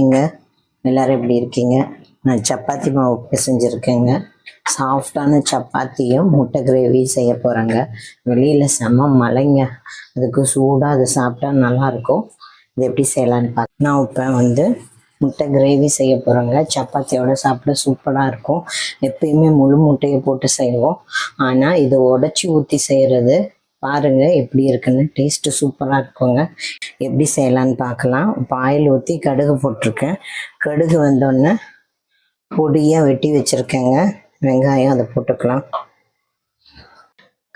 நீங்க எல்லாரும் எப்படி இருக்கீங்க? நான் சப்பாத்தி மாவு பிசைஞ்சிருக்கேங்க. சாஃப்டான சப்பாத்தியும் முட்டை கிரேவி செய்ய போகிறேங்க வெளியில் செம மழைங்க. அதுக்கு சூடாக அதை சாப்பிட்டா நல்லாயிருக்கும். இது எப்படி செய்யலான்னு பார்க்க நான் இப்போ வந்து முட்டை கிரேவி செய்ய போகிறேங்க சப்பாத்தியோட சாப்பிட சூப்பராக இருக்கும். எப்பயுமே முழு முட்டையை போட்டு செய்வோம். ஆனால் இதை உடச்சி ஊற்றி செய்கிறது பாருங்க எப்படி இருக்குன்னு. டேஸ்ட்டு சூப்பராக இருக்குங்க. எப்படி செய்யலான்னு பார்க்கலாம் இப்போ ஆயில் ஊற்றி கடுகு போட்டிருக்கேன். கடுகு வந்தோடனே பொடியாக வெட்டி வச்சுருக்கேங்க. வெங்காயம் அதை போட்டுக்கலாம்.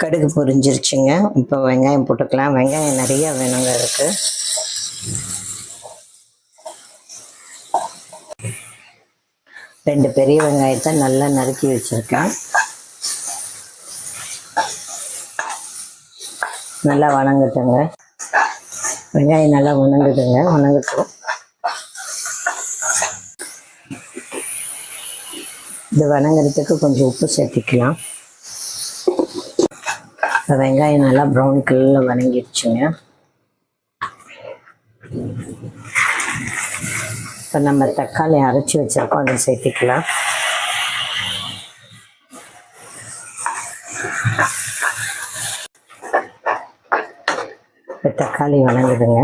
கடுகு பொரிஞ்சிருச்சுங்க. இப்போ வெங்காயம் போட்டுக்கலாம். வெங்காயம் நிறைய வேணுங்க இருக்கு ரெண்டு பெரிய வெங்காயத்தை நல்லா நறுக்கி வச்சுருக்கேன். நல்லா வணங்கட்டுங்க. வெங்காயம் நல்லா வணங்குதுங்க வணங்கட்டும். இது வணங்குறதுக்கு கொஞ்சம் உப்பு சேர்த்துக்கலாம். இப்போ வெங்காயம் நல்லா ப்ரௌன் கலரில் வணங்கிடுச்சுங்க. இப்போ நம்ம தக்காளி அரைச்சி வச்சிருக்கோம் அதை சேர்த்திக்கலாம் இப்போ தக்காளி வணங்குதுங்க.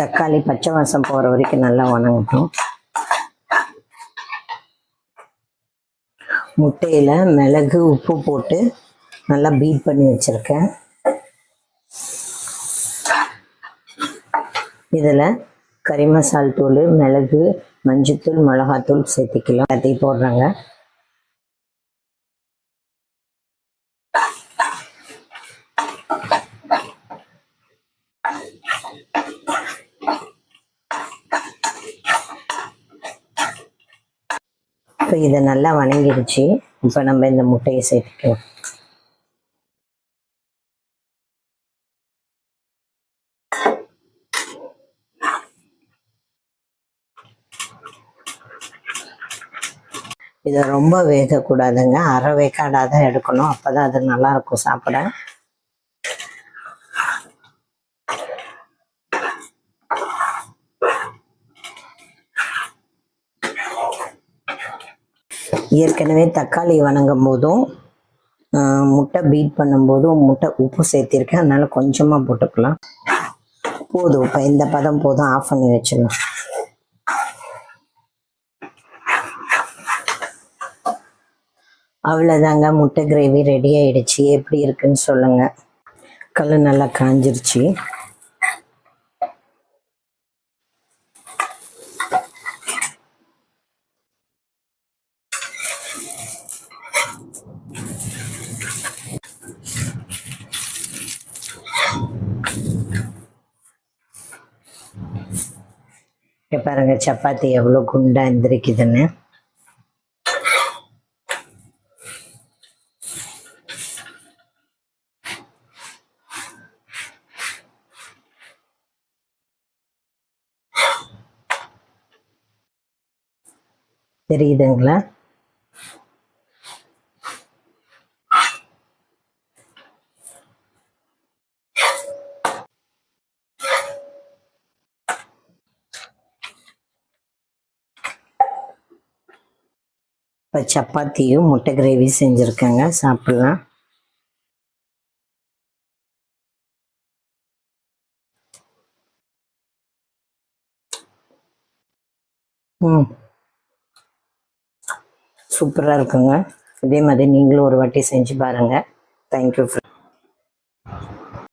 தக்காளி பச்சை வாசம் போகிற வரைக்கும் நல்லா வணங்கட்டும். முட்டையில் மிளகு உப்பு போட்டு நல்லா பீட் பண்ணி வச்சுருக்கேன். இதில் கறி மசால் தூள் மிளகு மஞ்சத்தூள் மிளகாத்தூள் சேர்த்திக்கலாம். எல்லாத்தையும் போடுறாங்க. இப்போ இதை நல்லா வணங்கிடுச்சு. இப்போ நம்ம இந்த முட்டையை சேர்த்துக்கலாம். இதை ரொம்ப வேகக்கூடாதுங்க. அரை வேக்காடாக தான் எடுக்கணும். அப்போ தான் அது நல்லா இருக்கும் சாப்பிட. ஏற்கனவே தக்காளி வணங்கும் போதும் முட்டை பீட் பண்ணும்போதும் முட்டை உப்பு சேர்த்திருக்கேன். அதனால் கொஞ்சமாக போட்டுக்கலாம். போதும். இப்போ இந்த பதம் போதும். ஆஃப் பண்ணி வச்சிடலாம். அவ்வளோதாங்க முட்டை கிரேவி ரெடி ஆகிடுச்சி எப்படி இருக்குன்னு சொல்லுங்கள் கல் நல்லா காஞ்சிருச்சு. பாருங்க சப்பாத்தி எவ்வளோ குண்டா எந்திரிக்குதுன்னு. தெரியுதுங்களா? இப்போ சப்பாத்தியும் முட்டை கிரேவி செஞ்சுருக்கேங்க. சாப்பிட்லாம். ம். சூப்பராக இருக்குங்க. இதே மாதிரி நீங்களும் ஒரு வாட்டி செஞ்சு பாருங்கள் தேங்க்யூ